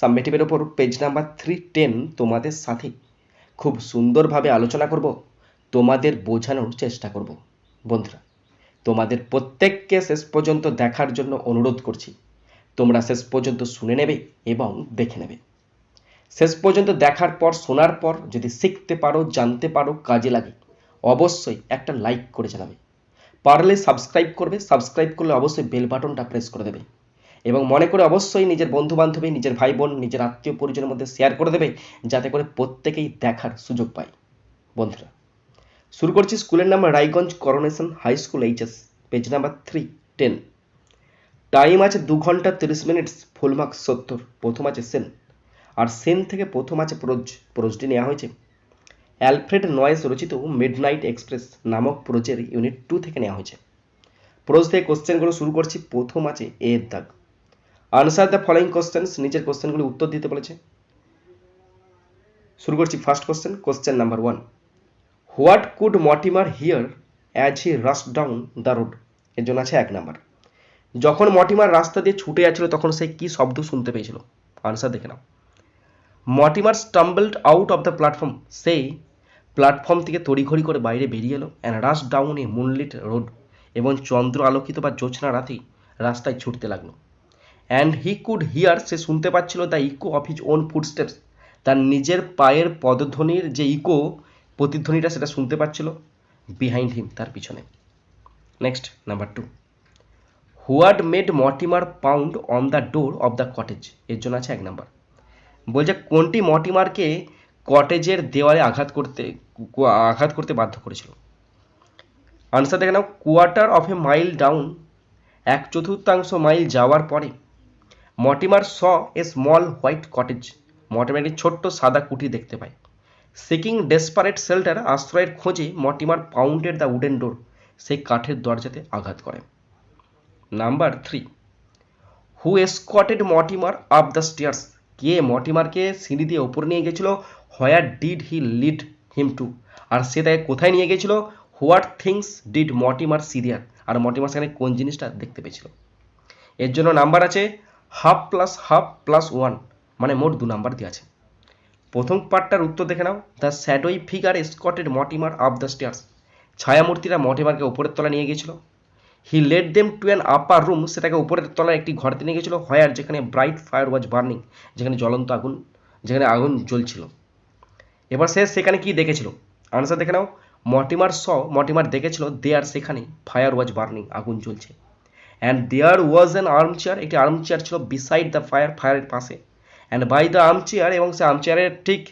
সাবমিটিভের ওপর page number three ten তোমাদের সাথে। খুব সুন্দরভাবে আলোচনা করব, তোমাদের বোঝানোর চেষ্টা করব। বন্ধুরা, তোমাদের প্রত্যেককে শেষ পর্যন্ত দেখার জন্য অনুরোধ করছি। তোমরা শেষ পর্যন্ত শুনে নেবে এবং দেখে নেবে। শেষ পর্যন্ত দেখার পর, শোনার পর যদি শিখতে পারো, জানতে পারো, কাজে লাগে, অবশ্যই একটা লাইক করে জানাবে। পারলে সাবস্ক্রাইব করবে সাবস্ক্রাইব করলে অবশ্যই বেল বাটনটা প্রেস করে দেবে। এবং মনে করে অবশ্যই নিজের বন্ধু বান্ধবী নিজের ভাই বোন নিজের আত্মীয় পরিজনের মধ্যে শেয়ার করে দেবে, যাতে করে প্রত্যেকেই দেখার সুযোগ পায়। বন্ধুরা, শুরু করছি স্কুলের নাম Raiganj Coronation High School HS page number three ten time আছে দু ঘণ্টা তিরিশ মিনিট ফুল মার্কস সত্তর, প্রথম আছে সেন। আর সেন থেকে প্রথম আছে প্রোজ, প্রোজটি নেওয়া হয়েছে। অ্যালফ্রেড নয়েস রচিত মিডনাইট এক্সপ্রেস নামক প্রোজের ইউনিট টু থেকে নেওয়া হয়েছে। প্রোজ থেকে কোশ্চেনগুলো শুরু করছি, প্রথম আছে এর দাগ। আনসার দ্য ফলোয়িং কোশ্চেন্স নিচের কোশ্চেনগুলি উত্তর দিতে বলেছে। শুরু করছি first question question number one what could Mortimer hear as he rushed down the রোডের জন্য আছে, এক নাম্বার যখন মটিমার রাস্তা দিয়ে ছুটে যাচ্ছিল, তখন সে কি শব্দ শুনতে পেয়েছিল? আনসার দেখে নাও। Mortimer stumbled out of the platform সেই প্ল্যাটফর্ম থেকে তড়িঘড়ি করে বাইরে বেরিয়ে এলো and rushed down a moonlit road এবং চন্দ্র আলোকিত বা জ্যোৎস্না রাতেই রাস্তায় ছুটতে লাগল। অ্যান্ড হি কুড হিয়ার সে শুনতে পাচ্ছিল the echo of his own footsteps তার নিজের পায়ের পদধ্বনির যে ইকো প্রতিধ্বনিটা সেটা শুনতে পাচ্ছিল বিহাইন্ড হিম তার পিছনে। Next number two what made Mortimer pound on the door of the cottage এর জন্য আছে এক নাম্বার বলছে, কোনটি মটিমারকে কটেজের দেওয়ালে আঘাত করতে আঘাত করতে বাধ্য করেছিল? আনসার দেখে নাও quarter of a mile down এক চতুর্থাংশ মাইল যাওয়ার পরে Mortimer saw a small white cottage. Mortimer একটি ছোট্ট সাদা কুটি দেখতে পায় সিকিং ডেসপারেট শেল্টার আশ্রয়ের খোঁজে মটিমার পাউন্ডের দ্য উডেন ডোর, সেই কাঠের দরজাতে আঘাত করে। Number three. Who escorted Mortimer up the stairs. কে মটিমারকে সিঁড়ি দিয়ে ওপরে নিয়ে গেছিল? Where did he lead him to? আর সে তাকে কোথায় নিয়ে গেছিল? হোয়াট থিংস ডিড মটিমার সিরিয়ার আর মটিমার সেখানে কোন জিনিসটা দেখতে পেয়েছিল? এর জন্য নাম্বার আছে half plus half plus one মানে মোট দু নাম্বার দেওয়া আছে। প্রথম পার্টটার উত্তর দেখে নাও। The shadowy figure escorted Mortimer up the stairs. ছায়ামূর্তিরা মটিমারকে উপরের তলা নিয়ে গেছিল he led them to an upper room, সেটাকে উপরের তলায় একটি ঘরতে নিয়ে গেছিল হোয়ার যেখানে ব্রাইট ফায়ার ওয়াজ বার্নিং, যেখানে জ্বলন্ত আগুন, যেখানে আগুন জ্বলছিল। এবার সে সেখানে কি দেখেছিল? আনসার দেখে নাও। মটিমার স মটিমার দেখেছিল দেয়ার সেখানে ফায়ার ওয়াজ বার্নিং, আগুন জ্বলছে। And there was an armchair একটি আর্ম চেয়ার ছিল বিসাইড দ্য ফায়ার ফায়ারের পাশে। And by the arm chair এবং সে আর্ম চেয়ারের ঠিক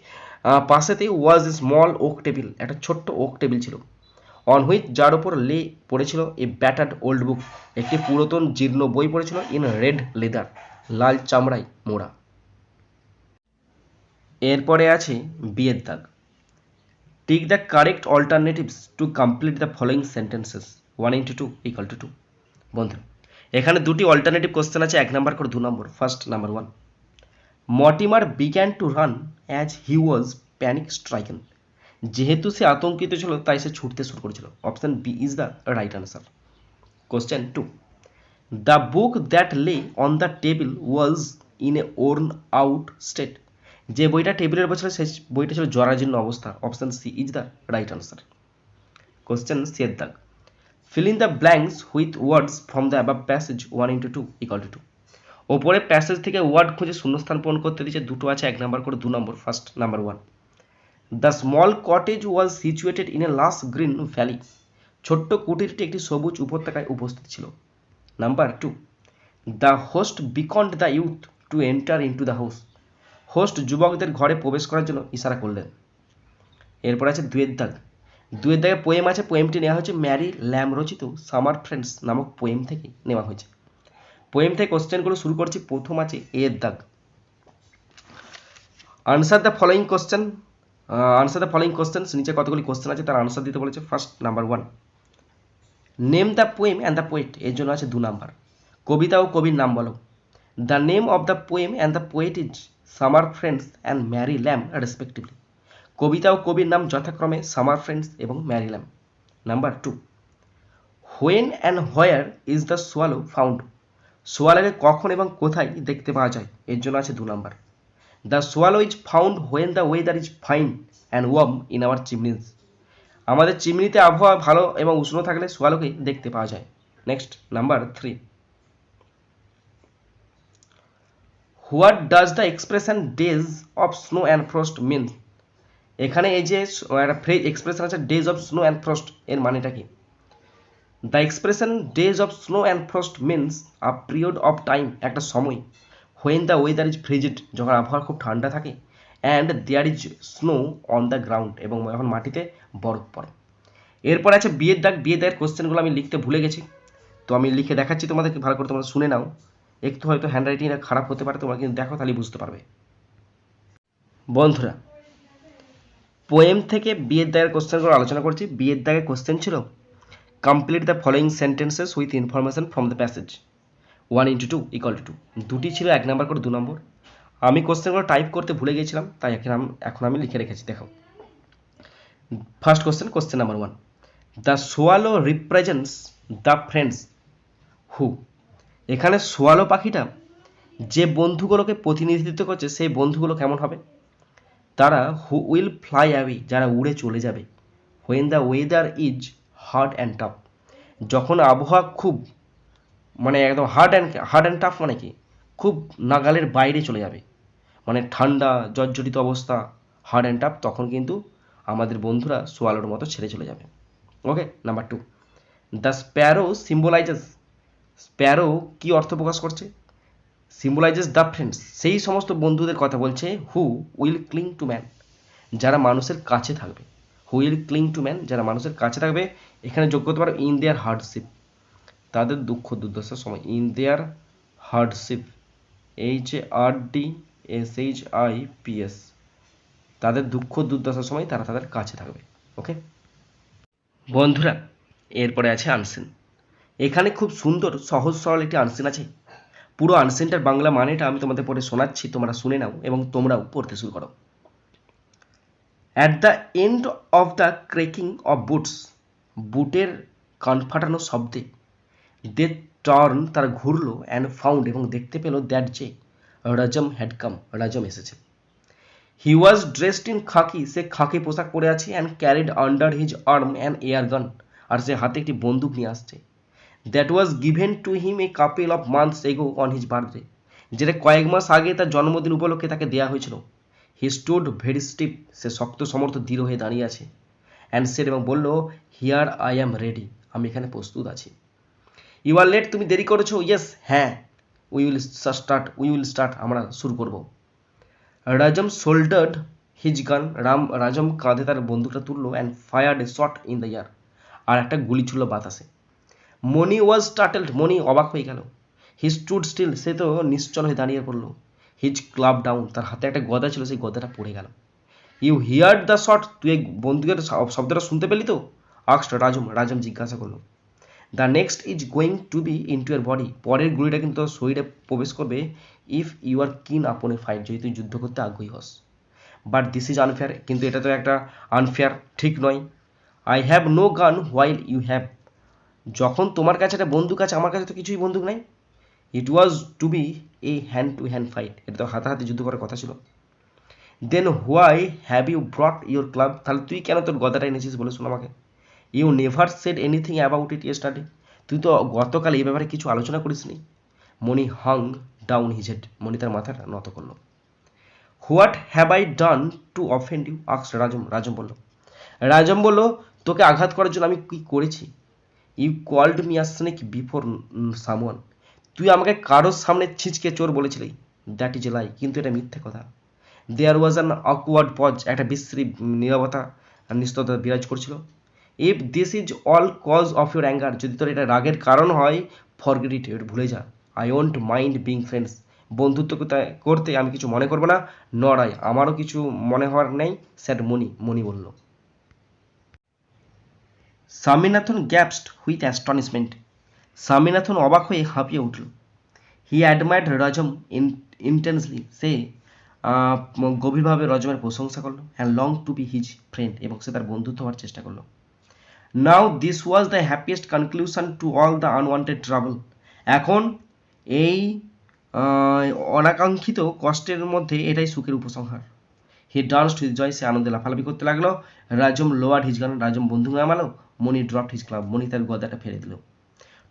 পাশেতেই was a small oak table একটা ছোট্ট ওক টেবিল ছিল। অন হুইচ যার ওপর লে পড়েছিল এ ব্যাটার্ড ওল্ড বুক একটি পুরাতন জীর্ণ বই পড়েছিল ইন রেড লেদার লাল চামড়ায় মোড়া। এরপরে আছে বিয়ের দাগ। Tick the correct alternatives to complete the following sentences one into two equal to two বন্ধু এখানে দুটি অল্টারনেটিভ কোশ্চেন আছে, এক নাম্বার করে দু নম্বর first number one Mortimer began to run as he was panic stricken যেহেতু সে আতঙ্কিত ছিল, তাই সে ছুটতে শুরু করেছিল। Option B is the right answer question two the book that lay on the table was in a worn out state যে বইটা টেবিলের ছিল সেই বইটা ছিল জরাজীর্ণ অবস্থা। Option C is the right answer question সিয়ের দাগ fill in the blanks with words from the above passage 1 into 2 equal to 2 ওপরে প্যাসেজ থেকে ওয়ার্ড খুঁজে শূন্যস্থান পূরণ করতে দিচ্ছে দুটো আছে, এক নাম্বার করে দু number first number one the small cottage was situated in a lush green valley ছোট্ট কুটিরটি একটি সবুজ উপত্যকায় উপস্থিত ছিল। Number two the host beckoned the youth to enter into the house host যুবকদের ঘরে প্রবেশ করার জন্য ইশারা করলেন। এরপর আছে দুয়ের দাগ। দুয়ের দাগে পোয়েম আছে পোয়েমটি নেওয়া হয়েছে ম্যারি ল্যাম রচিত সামার ফ্রেন্ডস নামক পোয়েম থেকে নেওয়া হয়েছে। পোয়েম থেকে কোশ্চেনগুলো শুরু করছি, প্রথম আছে এর দাগ answer the following question answer the following question নিচে কতগুলি কোশ্চেন আছে তার আনসার দিতে বলেছে first number one name the poem and the poet এর জন্য আছে দু নাম্বার কবিতা ও কবির নাম বলো। The name of the poem and the poet is Summer Friends and Mary Lamb respectively কবিতা ও কবির নাম যথাক্রমে সামার ফ্রেন্ডস এবং Mary Lamb number two. When and where is the swallow found. সোয়ালোকে কখন এবং কোথায় দেখতে পাওয়া যায়? এর জন্য আছে দু number. The swallow is found when the weather is fine and warm in our chimneys আমাদের চিমনিতে আবহাওয়া ভালো এবং উষ্ণ থাকলে সোয়ালোকে দেখতে পাওয়া যায়। Next, number three. What does the expression days of snow and frost mean এখানে এই যে একটা ফ্রেজ এক্সপ্রেশন আছে days of snow and frost এর মানেটা কি? The expression days of snow and frost means a period of time একটা সময় when the weather is frigid যখন আবহাওয়া খুব ঠান্ডা থাকে and there is snow on the ground এবং যখন মাটিতে বরফ পড়ে। এরপর আছে বিয়ের দাগ বিয়ে দাগের কোশ্চেনগুলো আমি লিখতে ভুলে গেছি, তো আমি লিখে দেখাচ্ছি তোমাদেরকে, ভালো করে তোমরা শুনে নাও। একটু হয়তো হ্যান্ড রাইটিংটা খারাপ হতে পারে, তোমরা কিন্তু দেখো, তাহলে বুঝতে পারবে। বন্ধুরা পোয়েম থেকে বিয়ের দাগের কোশ্চেনগুলো আলোচনা করছি। বিয়ের দাগের কোশ্চেন ছিল complete the following sentences with information from the passage one into two equal to two দুটি ছিল, এক নাম্বার করে দু নম্বর আমি কোশ্চেনগুলো টাইপ করতে ভুলে গিয়েছিলাম, তাই এখন এখন আমি লিখে রেখেছি, দেখো। First question question number one the swallow represents the friends who এখানে সোয়ালো পাখিটা যে বন্ধুগুলোকে প্রতিনিধিত্ব করছে, সেই বন্ধুগুলো কেমন হবে? তারা হু উইল ফ্লাই অ্যাওয়ে যারা উড়ে চলে যাবে। When the weather is hard and tough যখন আবহাওয়া খুব মানে একদম hard and hard and tough মানে কি? খুব নাগালের বাইরে চলে যাবে। মানে ঠান্ডা, জর্জরিত অবস্থা হার্ড অ্যান্ড টাফ তখন কিন্তু আমাদের বন্ধুরা সোয়ালোর মতো ছেড়ে চলে যাবে। Okay number two the sparrow symbolises sparrow কি অর্থ প্রকাশ করছে? সিম্বলাইজেস দ্য ফ্রেন্ডস সেই সমস্ত বন্ধুদের কথা বলছে who will cling to man যারা মানুষের কাছে থাকবে। Who will cling to man যারা মানুষের কাছে থাকবে, এখানে যোগ করতে পারো ইন দেয়ার হার্ডশিপ তাদের দুঃখ দুর্দশার সময়। In their hardship H A R D S H I P S তাদের দুঃখ দুর্দশার সময় তারা তাদের কাছে থাকবে। ওকে বন্ধুরা, এরপরে আছে আনসিন এখানে খুব সুন্দর, সহজ, সরল একটি আনসিন আছে। পুরো আনসেন্টার বাংলা মানেটা আমি তোমাদের পরে শোনাচ্ছি, তোমরা শুনে নাও এবং তোমরাও পড়তে শুরু করো। At the end of the creaking of boots বুটের কান ফাটানো শব্দে দে টার্ন তারা ঘুরলো অ্যান্ড ফাউন্ড এবং দেখতে পেল দ্যাট যে রাজম হ্যাড কাম রাজম এসেছে। হি ওয়াজ ড্রেসড ইন খাকি সে খাকি পোশাক পরে আছে and carried under his arm and air gun আর সে হাতে একটি বন্দুক নিয়ে আসছে। That was given to him a couple of months ago on his birthday যেটা কয়েক মাস আগে তার জন্মদিন উপলক্ষে তাকে দেওয়া হয়েছিল। হি স্টুড ভেরি স্টিপ সে শক্ত সমর্থ দৃঢ় হয়ে দাঁড়িয়ে আছে। অ্যান্ড সেট এবং বলল হিয়ার আই অ্যাম রেডি আমি এখানে প্রস্তুত আছি। ইউ আর লেট তুমি দেরি করেছ? ইয়েস হ্যাঁ। We will start we will start আমরা শুরু করব। রাজম শোল্ডার্ড হিজ গান রাম, রাজম কাঁধে তার বন্দুকটা তুললো and fired a shot in the air আর একটা গুলি ছুড়লো বাতাসে। মনি ওয়াজ স্টার্টেলড মনি অবাক হয়ে গেল। হি স্টুড স্টিল সে তো নিশ্চল হয়ে দাঁড়িয়ে পড়ল। হিজ ক্লাব ডাউন তার হাতে একটা গদা ছিল, সেই গদাটা পড়ে গেল। ইউ হিয়ার দ্য শট তুই বন্দুকের শব্দটা শুনতে পেলি তো? আক্সড রাজম রাজম জিজ্ঞাসা করল। The next is going to be in to your body পরের গুলিটা কিন্তু শরীরে প্রবেশ করবে ইফ ইউ আর কিন আপন ফাইট যদি তুই যুদ্ধ করতে আগ্রহী হস। বাট দিস ইজ আনফেয়ার কিন্তু এটা তো একটা আনফেয়ার ঠিক নয়। I have no gun while you have যখন তোমার কাছে একটা বন্দুক আছে, আমার কাছে তো কিছুই বন্দুক নাই। It was to be a hand to hand fight এটা তো হাতাহাতি যুদ্ধ করার কথা ছিল। Then why have you brought your club তাহলে তুই কেন তোর গদাটা এনেছিস বলে শোন আমাকে। You never said anything about it yesterday তুই তো গতকাল এই ব্যাপারে কিছু আলোচনা করিসনি। মনি হাং ডাউন হিজ হেড মনি তার মাথাটা নত করল। What have I done to offend you asks Rajam Rajam বলল। রাজম বলল, তোকে আঘাত করার জন্য আমি কি করেছি? You called me a snake before someone তুই আমাকে কারোর সামনে ছিঁচকে চোর বলেছিলি। দ্যাট ইজ লাই কিন্তু এটা মিথ্যে কথা। There was an awkward pause একটা বিশ্রী নিরবতা নিস্ততা বিরাজ করছিল। If this is all cause of your anger যদি তোর এটা রাগের কারণ হয় ফরগেট ইট ভুলে যা। I won't mind being friends বন্ধুত্ব করতে আমি কিছু মনে করব না, নড়াই। আমারও কিছু মনে হওয়ার নেই স্যার মনি মনি বলল। Swaminathan gasped with astonishment. Swaminathan অবাক হয়ে হাঁপিয়ে উঠল। হি অ্যাডমায়ার্ড রজম ইন্টেন্সলি সে গভীরভাবে রজমের প্রশংসা করল and long to be his friend এবং সে তার বন্ধুত্ব হওয়ার চেষ্টা করল। Now this was the happiest conclusion to all the unwanted travel এখন এই অনাকাঙ্ক্ষিত কষ্টের মধ্যে এটাই সুখের উপসংহার। হি ডান্সড হিজ জয় সে আনন্দে লাফালাফি করতে লাগল। রাজম লোয়ার হিজ গান রাজম বন্ধু নামালো। Mani drop his club Mani তার গদাটা ফেলে দিল।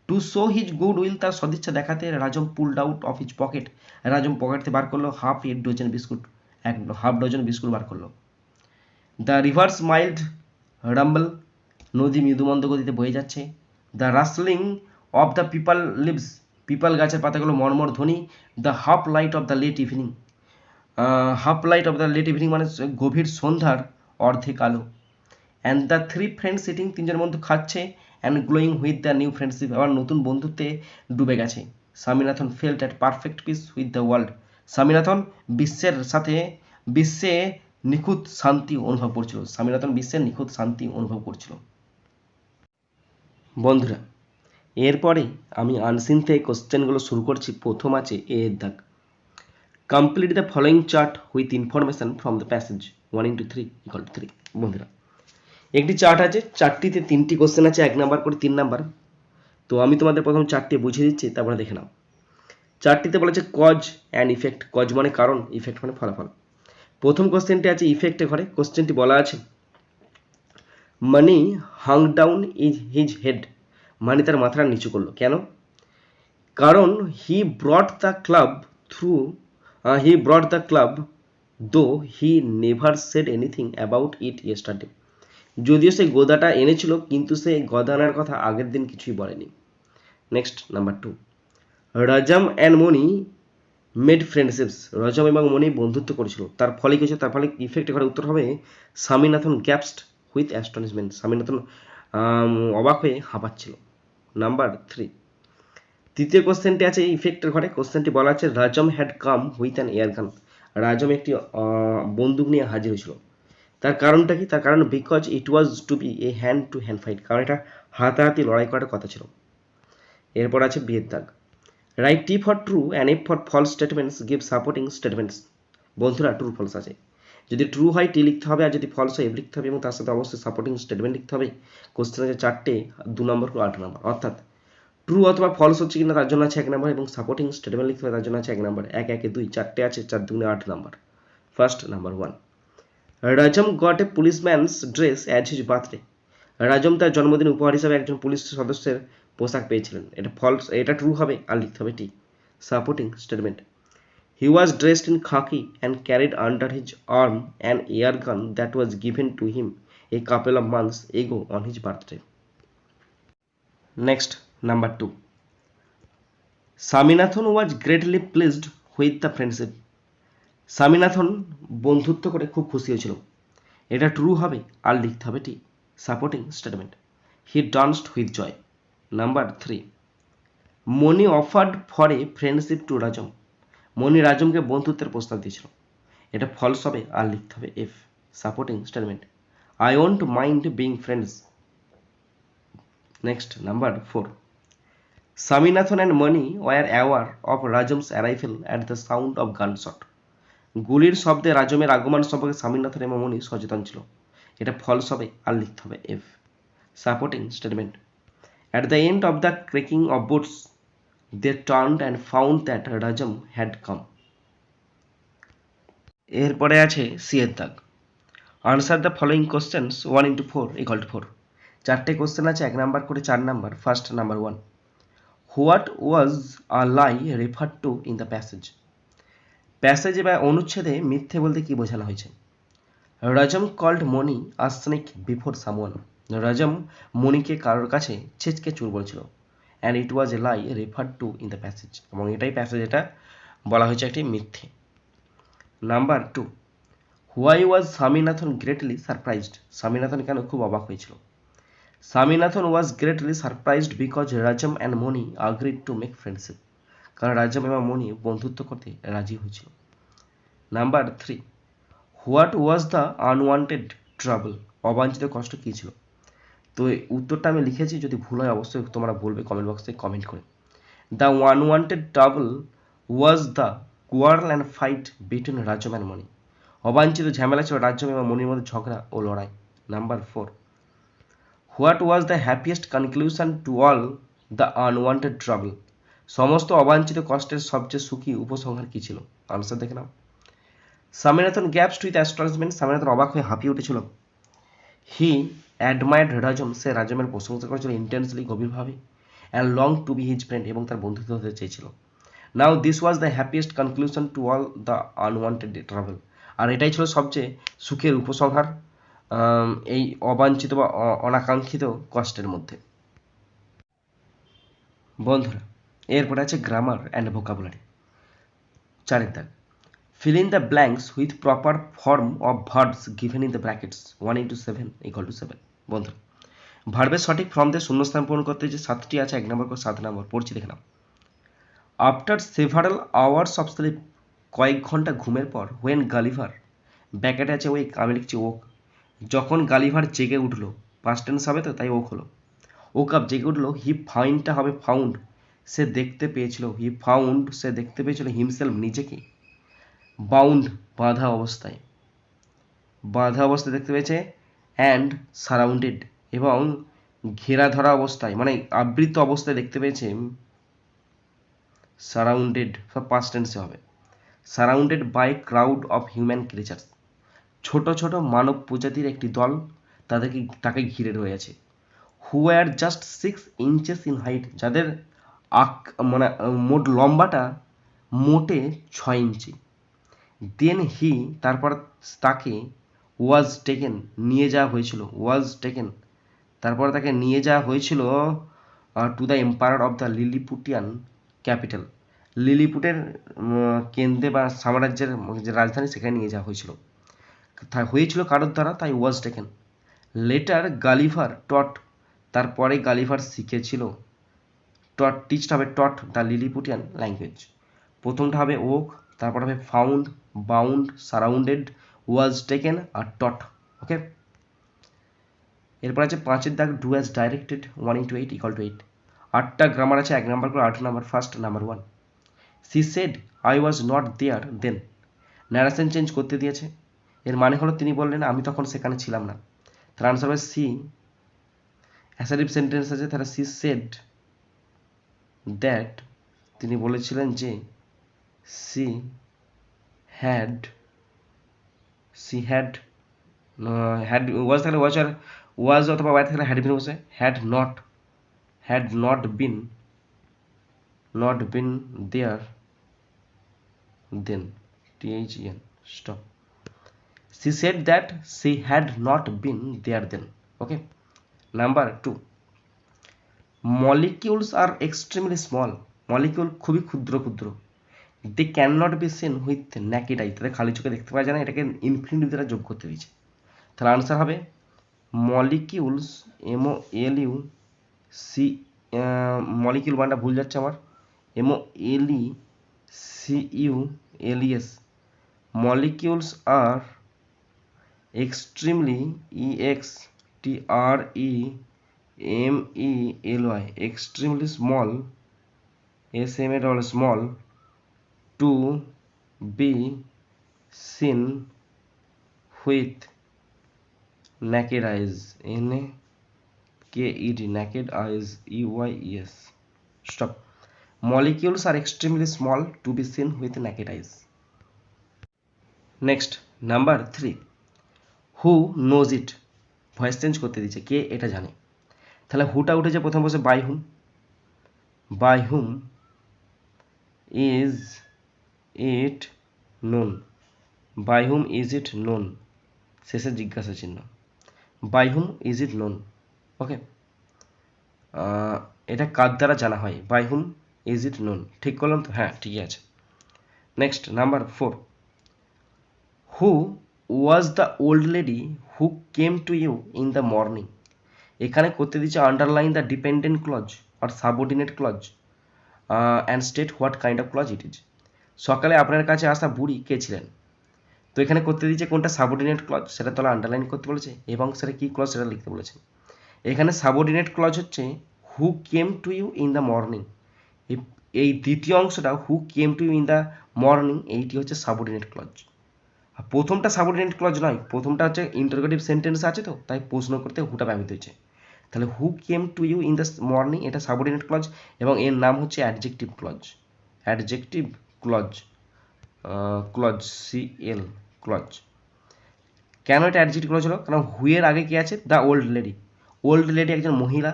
To show his good will তার সদিচ্ছা দেখাতে Rajam pulled out of his pocket Rajam pocket থেকে বার করল হাফ এ ডজন বিস্কুট এক হাফ ডজন বিস্কুট বার করল। দ্য রিভার্স মাইল্ড রাম্বল নদী মৃদুমন্দ গতিতে বয়ে যাচ্ছে। The rustling of the peepal leaves peepal গাছের পাতাগুলো মর্মর ধ্বনি। The half light of the late evening half light of the late evening মানে গভীর সন্ধ্যার অর্ধেক আলো। And the three friend sitting তিনজন বন্ধু খাচ্ছে and glowing with the new friendship আবার নতুন বন্ধুত্বে ডুবে গেছে। Swaminathan felt at perfect peace with the world Swaminathan বিশ্বের সাথে, বিশ্বে নিখুঁত শান্তি অনুভব করছিল। স্বামীনাথন বিশ্বের নিখুঁত শান্তি অনুভব করছিল। বন্ধুরা, এরপরে আমি আনসিন থেকে কোশ্চেনগুলো শুরু করছি। প্রথম আছে এ দাগ। Complete the following chart with information from the passage one into three equal three বন্ধুরা একটি চার্ট আছে, চারটিতে তিনটি কোশ্চেন আছে, এক নাম্বার করে তিন নাম্বার তো আমি তোমাদের প্রথম চারটি বুঝিয়ে দিচ্ছি, তারপরে দেখে নাও। চারটিতে বলেছে কজ অ্যান্ড ইফেক্ট কজ মানে কারণ ইফেক্ট মানে ফলাফল। প্রথম কোশ্চেনটি আছে ইফেক্টে ঘরে। কোশ্চেনটি বলা আছে Mani hung down is his head Mani তার মাথাটা নিচু করল। কেন? কারণ he brought the club through he brought the club though he never said anything about it yesterday যদিও সে গোদাটা এনেছিল, কিন্তু সে গদানার কথা আগের দিন কিছুই বলেনি। Next number two Rajam and Mani made friendships Rajam এবং মনি বন্ধুত্ব করেছিল। তার ফলে কিছু তার ফলে ইফেক্ট ঘরে উত্তর হবে Swaminathan gasped with astonishment Swaminathan অবাক হয়ে হাঁপাচ্ছিল। নাম্বার থ্রি তৃতীয় কোশ্চেনটি আছে ইফেক্টের ঘরে। কোশ্চেনটি বলা আছে, Rajam had come with an air gun Rajam একটি বন্দুক নিয়ে হাজির হয়েছিল। তার কারণটা কি? তার কারণ because it was to be a hand to hand fight কারণ এটা হাতাহাতি লড়াই করার কথা ছিল। এরপর আছে বিয়ের দাগ। Write T for true and F for false statements give supporting statements বন্ধুরা ট্রু ফলস আছে। যদি ট্রু হয় টি লিখতে হবে, আর যদি ফলস হয় এফ লিখতে হবে, এবং তার সাথে অবশ্যই সাপোর্টিং স্টেটমেন্ট লিখতে হবে। কোশ্চেন আছে চারটে, দু নম্বর আট নম্বর অর্থাৎ ট্রু অথবা ফলস হচ্ছে কিনা, তার জন্য আছে এক নম্বর এবং সাপোর্টিং স্টেটমেন্ট লিখতে হবে, তার জন্য আছে এক নম্বর এক, একে দুই, চারটে আছে, চার দুগুণে আট নম্বর first number one Rajam got a policeman's dress as his birthday Rajam তার জন্মদিন উপহার হিসাবে একজন পুলিশ সদস্যের পোশাক পেয়েছিলেন। এটা ফলস এটা ট্রু হবে, আর লিখতে হবে T supporting statement he was dressed in khaki and carried under his arm an air gun that was given to him a couple of months ago on his birthday next number two Swaminathan was greatly placed with the friendship Swaminathan বন্ধুত্ব করে খুব খুশি হয়েছিল। এটা true হবে, আর লিখতে হবে T supporting statement he danced with joy number three Mani offered for a friendship to Rajam Mani রাজমকে বন্ধুত্বের প্রস্তাব দিয়েছিল। এটা ফলস হবে, আর লিখতে হবে F supporting statement I won't mind being friends next number four Swaminathan and Mani were aware of Rajam's arrival at the sound of gunshot গুলির শব্দে রাজমের আগমন সম্পর্কে স্বামীনাথন এবং মনি সচেতন ছিল। এটা ফলস হবে আর লিখতে হবে, F. Supporting statement at the end of the creaking of boots they turned and found that Rajam had come এরপরে আছে সি এর দাগ। Answer the following questions one into four equal to four চারটে question আছে, এক number করে চার number first number one what was a lie refer to in the passage প্যাসেজে বা অনুচ্ছেদে মিথ্যে বলতে কি বোঝানো হয়েছে? Rajam called Mani a sneak before someone. Rajam মনিকে কারোর কাছে ছেচকে চুর বলছিল। And it was a lie refer to in the passage এবং এটাই প্যাসেজ এটা বলা হয়েছে একটি মিথ্যে। Number two why was Swaminathan greatly surprised Swaminathan কেন খুব অবাক হয়েছিল? Swaminathan was greatly surprised because Rajam and Mani agreed to make friendship কারণ রাজ্জাম এবং মণি বন্ধুত্ব করতে রাজি হয়েছিল। Number three what was the unwanted trouble অবাঞ্ছিত কষ্ট কী ছিল? তো উত্তরটা আমি লিখেছি, যদি ভুল হয় অবশ্যই তোমরা বলবে কমেন্ট বক্সে কমেন্ট করে। The unwanted trouble was the quarrel and fight between Rajam and Mani অবাঞ্ছিত ঝামেলা ছিল রাজ্যম এবং মণির মধ্যে ঝগড়া ও লড়াই। Number four what was the happiest conclusion to all the unwanted trouble সমস্ত অবাঞ্ছিত কষ্টের সবচেয়ে সুখী উপসংহার কী ছিল? আনসার দেখে নাও। Swaminathan gasps with astonishment Swaminathan অবাক হয়ে হাঁপিয়ে উঠেছিল। হি অ্যাডমায়ার্ড রাজম সে রাজমের প্রশংসা করেছিল ইন্টেন্সলি গভীরভাবে and long to be his friend এবং তার বন্ধুত্ব হতে চেয়েছিল। Now this was the happiest conclusion to all the unwanted travel আর এটাই ছিল সবচেয়ে সুখের উপসংহার এই অবাঞ্ছিত বা অনাকাঙ্ক্ষিত কষ্টের মধ্যে। বন্ধুরা এরপরে আছে গ্রামার অ্যান্ড ভোকাবুলারি চারের দাগ। Fill in the blanks with proper form of verbs given in the brackets 1 into 7 equal to 7 বন্ধুরা ভার্বের সঠিক ফর্ম দিয়ে শূন্যস্থান পূরণ করতে যে সাতটি আছে, এক নম্বর সাত নম্বর, পড়ছি দেখে নাও। After several hours of sleep কয়েক ঘণ্টা ঘুমের পর হোয়েন গালিভার ব্যাকেটে আছে ওই, আমি লিখছি ওক যখন গালিভার জেগে উঠল পাঁচ টেন্স হবে তো, তাই ওক হলো। ওক আপ জেগে উঠল হি ফাইনটা হবে ফাউন্ড সে দেখতে পেয়েছিল হি ফাউন্ড সে দেখতে পেয়েছিল হিমসেলফ নিজেকে। বাউন্ড বাঁধা অবস্থায়। বাঁধা অবস্থায় দেখতে পেয়েছে অ্যান্ড সারাউন্ডেড এবং ঘেরা ধরা অবস্থায় মানে আবৃত অবস্থায় দেখতে পেয়েছে সারাউন্ডেড সব পাস্ট টেন্সে হবে। Surrounded by crowd of human creatures ছোট ছোট মানব প্রজাতির একটি দল তাদেরকে, তাকে ঘিরে রয়েছে। Who are just six inches in height যাদের আক মানে মোট লম্বাটা মোটে ছয় ইঞ্চি। দেন হি তারপর তাকে ওয়াজ টেকেন নিয়ে যাওয়া হয়েছিল। ওয়াজ টেকেন তারপর তাকে নিয়ে যাওয়া হয়েছিল to the empire of the Lilliputian capital লিলিপুটের কেন্দ্রে বা সাম্রাজ্যের, যে রাজধানী, সেখানে নিয়ে যাওয়া হয়েছিল। তা- হয়েছিল কারোর দ্বারা, তাই was taken later Gulliver taught তারপরে গালিভার শিখেছিল। টট টিচটা হবে টট দ্য লিলিপুটিয়ান ল্যাঙ্গুয়েজ প্রথমটা হবে ওক তারপর হবে found bound surrounded was taken R taught okay এরপর আছে পাঁচের দাগ do as directed one into eight equal to eight আটটা গ্রামার আছে, এক নাম্বার করে আট number first number one she said I was not there then narration change করতে দিয়েছে। এর মানে হলো তিনি বললেন, আমি তখন সেখানে ছিলাম না। তার আনসার হবে সি অ্যাসারিভ সেন্টেন্স আছে, তাহলে সি সেড দ্যাট তিনি বলেছিলেন যে she had she had had was থাকলে ওয়াজ আর ওয়াজ অথবা ওয়াই থাকলে হ্যাড বিন বসে had not had not been not been there then TH n stop she said that she had not been there then, okay? Number two molecules are extremely small molecule খুবই ক্ষুদ্র ক্ষুদ্র। They can not be seen with naked eye তাদের খালি চোখে দেখতে পাওয়া যায় না, এটাকে ইনফিনিটি দ্বারা যোগ করতে দিয়েছে তাহলে আনসার হবে molecules M O L U C molecule বানটা ভুল যাচ্ছে আমার। M O L E C U L E S molecules are extremely E X T R E M E L Y extremely small S M A double small to be seen n a k e d naked eyes e y e s stop molecules are extremely small to be seen with naked eyes next number 3 who knows it voice change করতে দিচ্ছে কে এটা জানে তাহলে হুটা উঠেছে প্রথম বসে by whom by whom is it known by whom is it known শেষে জিজ্ঞাসা চিহ্ন। By whom is it known okay এটা কার দ্বারা জানা হয়? By whom is it known ঠিক করলাম তো? হ্যাঁ ঠিকই আছে। Next number four who was the old lady who came to you in the morning এখানে করতে দিচ্ছে underline the dependent clause R subordinate clause and state what kind of clause it is সকালে আপনার কাছে আসা বুড়ি কে ছিলেন? তো এখানে করতে দিচ্ছে কোনটা? সাবঅর্ডিনেট ক্লজ সেটা তাহলে আন্ডারলাইন করতে বলেছে, এবং সেটা কী ক্লজ সেটা লিখতে বলেছে। এখানে সাবঅর্ডিনেট ক্লজ হচ্ছে who came to you in the morning এই দ্বিতীয় অংশটা who came to you in the morning এইটি হচ্ছে সাবঅর্ডিনেট ক্লজ প্রথমটা সাবঅর্ডিনেট ক্লজ নয়, প্রথমটা হচ্ছে ইন্টারোগেটিভ সেন্টেন্স আছে তো, তাই প্রশ্ন করতে হুটা ব্যবহৃত হয়েছে তাহলে who came to you in the morning এটা সাবঅর্ডিনেট ক্লজ এবং এর নাম হচ্ছে adjective clause adjective clause clause C L clause কেন এটা অ্যাডজেক্টিভ ক্লজ হলো? কারণ হুয়ের আগে কি আছে? The old lady old lady একজন মহিলা,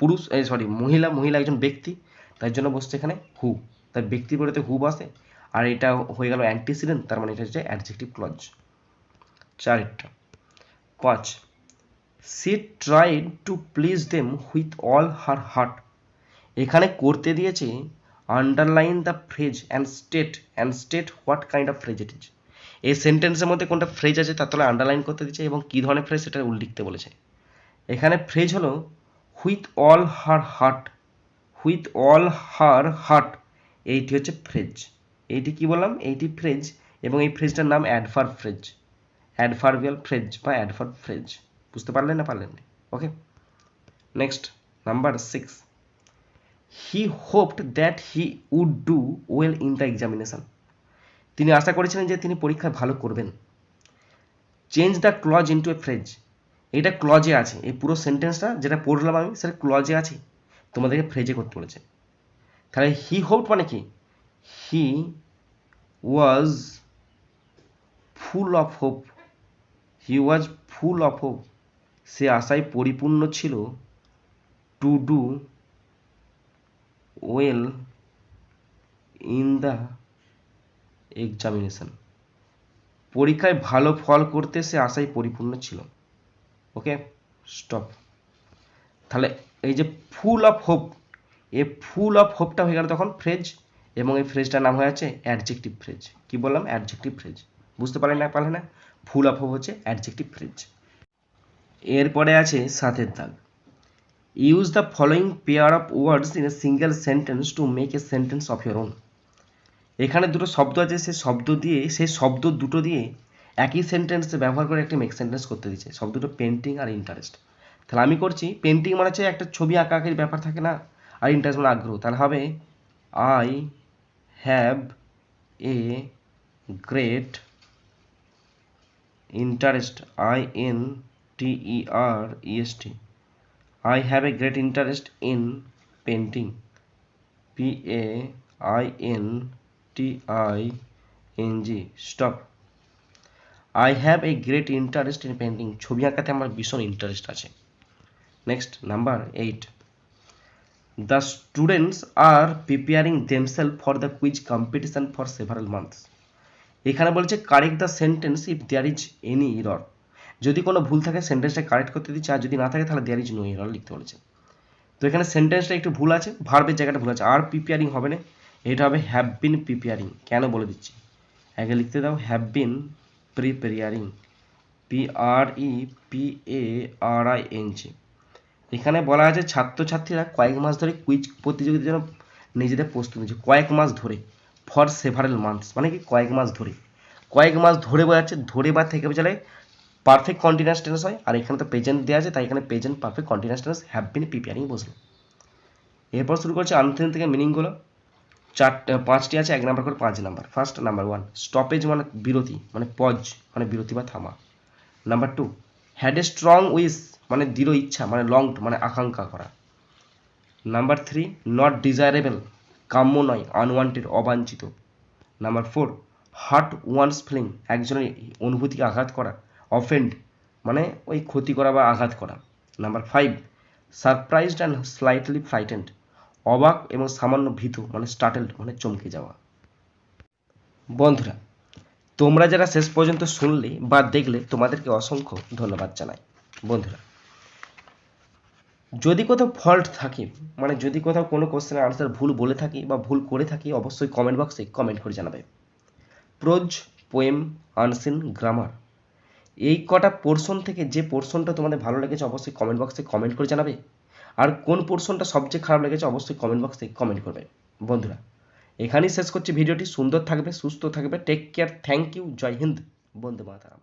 পুরুষ সরি মহিলা মহিলা একজন ব্যক্তি, তার জন্য বসছে এখানে হু তার ব্যক্তি বলতে হু বসে, আর এটা হয়ে গেল অ্যান্টিসিডেন্ট তার মানে এটা হচ্ছে অ্যাডজেক্টিভ ক্লজ চারটা পাঁচ। She tried to please them with all her heart এখানে করতে দিয়েছে underline the phrase and state and state what kind of phrase it is এই সেন্টেন্সের মধ্যে কোনটা ফ্রেজ আছে তার তলে আন্ডারলাইন করতে দিচ্ছে এবং কী ধরনের ফ্রেজ সেটা লিখতে বলেছে। এখানে ফ্রেজ হলো with all her heart with all her heart এইটি হচ্ছে ফ্রেজ এইটি কি বললাম? এইটি ফ্রেজ এবং এই ফ্রেজটার নাম অ্যাডভার ফ্রেজ অ্যাডভার্বিয়াল ফ্রেজ বা অ্যাডভার ফ্রেজ বুঝতে পারলেন না পারলেন okay next number six he hoped that he would do well in the examination তিনি আশা করেছিলেন যে তিনি পরীক্ষায় ভালো করবেন। Change the clause into a phrase এটা ক্লজে আছে। এই পুরো সেন্টেন্সটা যেটা পড়লাম আমি, সেটা ক্লজে আছে। তোমাদেরকে ফ্রেজে করতে বলেছে। তাহলে হি হোপড মানে কি? He was full of hope he was full of hope সে আশায় পরিপূর্ণ ছিল to do well in the examination পরীক্ষায় ভালো ফল করতে সে আশায় পরিপূর্ণ ছিল। ওকে স্টপ তাহলে এই যে full of hope a full of হোপটা হয়ে গেল তখন ফ্রেজ এবং এই ফ্রেজটার নাম হয়ে যাচ্ছে অ্যাডজেক্টিভ ফ্রেজ কি বললাম? অ্যাডজেক্টিভ ফ্রেজ বুঝতে পারলেন না পারলে না? ফুল অফ হোপ হচ্ছে অ্যাডজেক্টিভ ফ্রেজ এরপরে আছে সাথের দাগ। Use the following pair of words in a single sentence to make a sentence of your own এখানে দুটো শব্দ আছে সেই শব্দ দিয়ে সেই শব্দ দুটো দিয়ে একই সেন্টেন্সে ব্যবহার করে একটি মেক সেন্টেন্স করতে দিচ্ছে। শব্দ দুটো পেন্টিং আর ইন্টারেস্ট তাহলে আমি করছি পেন্টিং মানে হচ্ছে একটা ছবি আঁকা আঁকির ব্যাপার থাকে না? আর ইন্টারেস্ট মানে আগ্রহ। তাহলে হবে I have a great interest I N T E R E S T I have a great interest in painting. P A I N T I N G. Stop. I have a great interest in painting. ছবি আঁকাতে আমার ভীষণ interest আছে next number eight the students are preparing themselves for the quiz competition for several months এখানে বলছে, correct the sentence if there is any error যদি কোনো ভুল থাকে সেন্টেন্সটা কারেক্ট করতে দিচ্ছে, আর যদি না থাকে, তাহলে দেয়ার ইজ নো এরর লিখতে বলেছে। তো এখানে সেন্টেন্সটা একটু ভুল আছে ভার্বের জায়গাটা ভুল আছে। আর প্রিপেয়ারিং হবে না, এটা হবে হ্যাভ বিন প্রিপেয়ারিং কেন বলে দিচ্ছি? আগে লিখতে দাও have been preparing P R E P A R I N G এখানে বলা আছে, ছাত্রছাত্রীরা কয়েক মাস ধরে কুইজ প্রতিযোগিতার জন্য নিজেদের প্রস্তুতি নিচ্ছে কয়েক মাস ধরে ফর সেভারেল মান্থস মানে কি কয়েক মাস ধরে? কয়েক মাস ধরে বোঝাচ্ছে, ধরে বা থেকে বোঝালে পারফেক্ট কন্টিনিউয়াস টেন্স হয়, আর এখানে তো প্রেজেন্ট দেওয়া আছে, তাই এখানে present perfect continuous tense have been preparing বসল এরপর শুরু করছে আনথেন থেকে মিনিংগুলো চারটে, পাঁচটি আছে, এক নাম্বার করে পাঁচ number first number one stoppage মানে বিরতি মানে পজ মানে বিরতি বা থামা। Number two had a strong wish মানে দৃঢ় ইচ্ছা মানে লং মানে আকাঙ্ক্ষা করা। নাম্বার থ্রি নট ডিজায়ারেবল কাম্য নয় আনওয়ান্টেড অবাঞ্ছিত। Number four hurt one's feeling একজনের অনুভূতিকে আঘাত করা। অফেন্ড মানে ওই ক্ষতি করা বা আঘাত করা। Number five surprised and slightly frightened অবাক এবং সামান্য ভীত মানে স্টার্টেলড মানে চমকে যাওয়া। বন্ধুরা, তোমরা যারা শেষ পর্যন্ত শুনলে বা দেখলে, তোমাদেরকে অসংখ্য ধন্যবাদ জানাই। বন্ধুরা, যদি কোথাও ফল্ট থাকে মানে যদি কোথাও কোনো কোশ্চেনের আনসার ভুল বলে থাকি বা ভুল করে থাকি, অবশ্যই কমেন্ট বক্সে কমেন্ট করে জানাবে। প্রোজ পোয়েম আনসিন গ্রামার এই কটা পোর্শন থেকে যে পোর্শনটা তোমাদের ভালো লেগেছে অবশ্যই কমেন্ট বক্সে কমেন্ট করে জানাবে। আর কোন পোর্শনটা সবচেয়ে খারাপ লেগেছে অবশ্যই কমেন্ট বক্সে কমেন্ট করবে। বন্ধুরা, এখানেই শেষ করছি ভিডিওটি। সুন্দর থাকবে, সুস্থ থাকবে। Take care thank you Jai Hind বন্ধু মাতারাম।